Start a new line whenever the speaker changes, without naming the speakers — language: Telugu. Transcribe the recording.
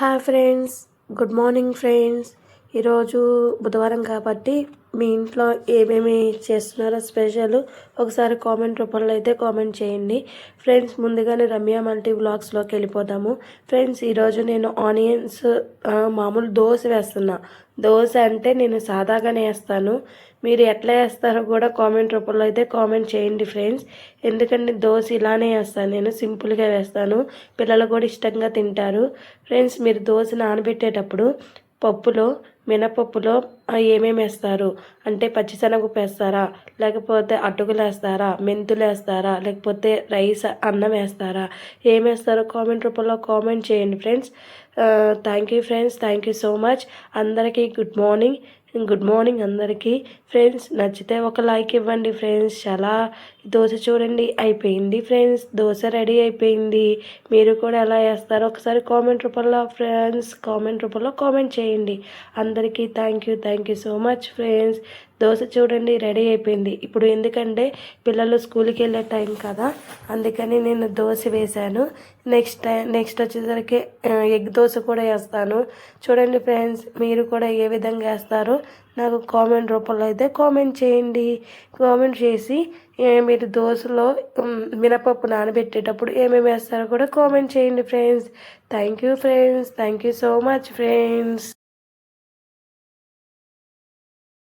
Hi friends good morning friends ఈరోజు బుధవారం కాబట్టి మీ ఇంట్లో ఏమేమి చేస్తున్నారో స్పెషల్ ఒకసారి కామెంట్ రూపంలో అయితే కామెంట్ చేయండి. ఫ్రెండ్స్ ముందుగానే రమ్య మల్టీ బ్లాగ్స్లోకి వెళ్ళిపోదాము. ఫ్రెండ్స్ ఈరోజు నేను ఆనియన్స్ మామూలు దోశ వేస్తున్నా. దోశ అంటే నేను సాదాగానే వేస్తాను. మీరు ఎట్లా వేస్తారో కూడా కామెంట్ రూపంలో అయితే కామెంట్ చేయండి ఫ్రెండ్స్. ఎందుకంటే దోశ ఇలానే వేస్తాను. నేను సింపుల్గా వేస్తాను. పిల్లలు కూడా ఇష్టంగా తింటారు. ఫ్రెండ్స్ మీరు దోశ నానబెట్టేటప్పుడు పప్పులో మినపప్పులో ఏమేమి వేస్తారు అంటే పచ్చిశనగపప్పు వేస్తారా? లేకపోతే అటుకులు వేస్తారా? మెంతులు వేస్తారా? లేకపోతే రైస్ అన్నం వేస్తారా? ఏం వేస్తారో కామెంట్ రూపంలో కామెంట్ చేయండి friends. Thank you friends. Thank you so much. అందరికీ గుడ్ మార్నింగ్. గుడ్ మార్నింగ్ అందరికీ. ఫ్రెండ్స్ నచ్చితే ఒక లైక్ ఇవ్వండి ఫ్రెండ్స్ చాలా దోశ చూడండి అయిపోయింది ఫ్రెండ్స్ దోశ రెడీ అయిపోయింది. మీరు కూడా ఎలా వేస్తారో ఒకసారి కామెంట్ రూపంలో ఫ్రెండ్స్ కామెంట్ రూపంలో కామెంట్ చేయండి. అందరికీ thank you thank you so much friends dosa చూడండి రెడీ అయిపోయింది. ఇప్పుడు ఎందుకంటే పిల్లలు స్కూల్కి వెళ్ళే టైం కదా అందుకని నేను దోశ వేశాను. నెక్స్ట్ టైం నెక్స్ట్ వచ్చేసరికి ఎగ్ దోశ కూడా వేస్తాను. చూడండి ఫ్రెండ్స్ మీరు కూడా ఏ విధంగా వేస్తారో నాకు కామెంట్ రూపంలో అయితే కామెంట్ చేయండి. కామెంట్ చేసి మీరు దోశలో మినపప్పు నానబెట్టేటప్పుడు ఏమేమి వేస్తారో కూడా కామెంట్ చేయండి friends. Thank you friends thank you so much friends